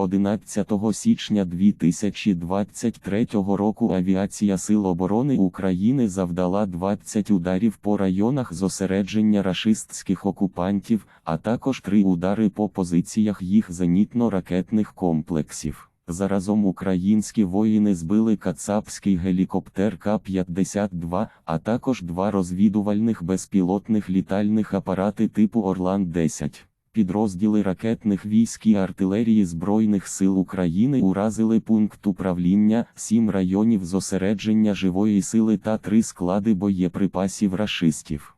11 січня 2023 року Авіація Сил оборони України завдала 20 ударів по районах зосередження рашистських окупантів, а також 3 удари по позиціях їх зенітно-ракетних комплексів. Заразом українські воїни збили кацапський гелікоптер К-52, а також два розвідувальних безпілотних літальних апарати типу Орлан-10. Підрозділи ракетних військ і артилерії Збройних сил України уразили пункт управління, сім районів зосередження живої сили та три склади боєприпасів рашистів.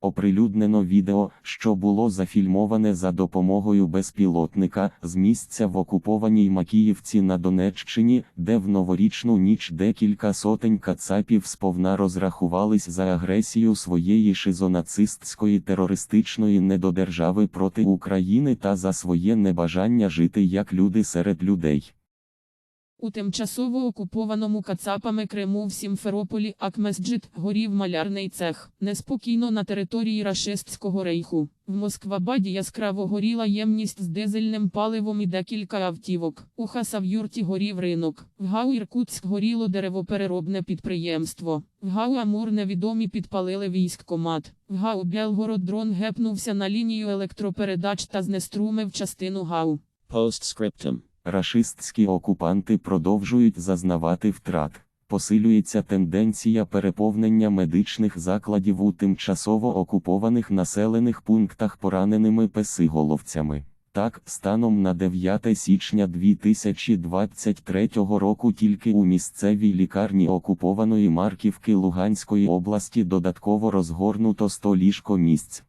Оприлюднено відео, що було зафільмоване за допомогою безпілотника з місця в окупованій Макіївці на Донеччині, де в новорічну ніч декілька сотень кацапів сповна розрахувались за агресію своєї шизонацистської терористичної недодержави проти України та за своє небажання жити як люди серед людей. У тимчасово окупованому Кацапами Криму в Сімферополі Акмесджит горів малярний цех. Неспокійно на території рашистського рейху. В Москвабаді яскраво горіла ємність з дизельним паливом і декілька автівок. У Хасавюрті горів ринок. В Гау Іркутськ горіло деревопереробне підприємство. В Гау Амур невідомі підпалили військкомат. В Гау Белгород дрон гепнувся на лінію електропередач та знеструмив частину Гау. Postscriptum. Рашистські окупанти продовжують зазнавати втрат. Посилюється тенденція переповнення медичних закладів у тимчасово окупованих населених пунктах пораненими песиголовцями. Так, станом на 9 січня 2023 року тільки у місцевій лікарні окупованої Марківки Луганської області додатково розгорнуто 100 ліжкомісць.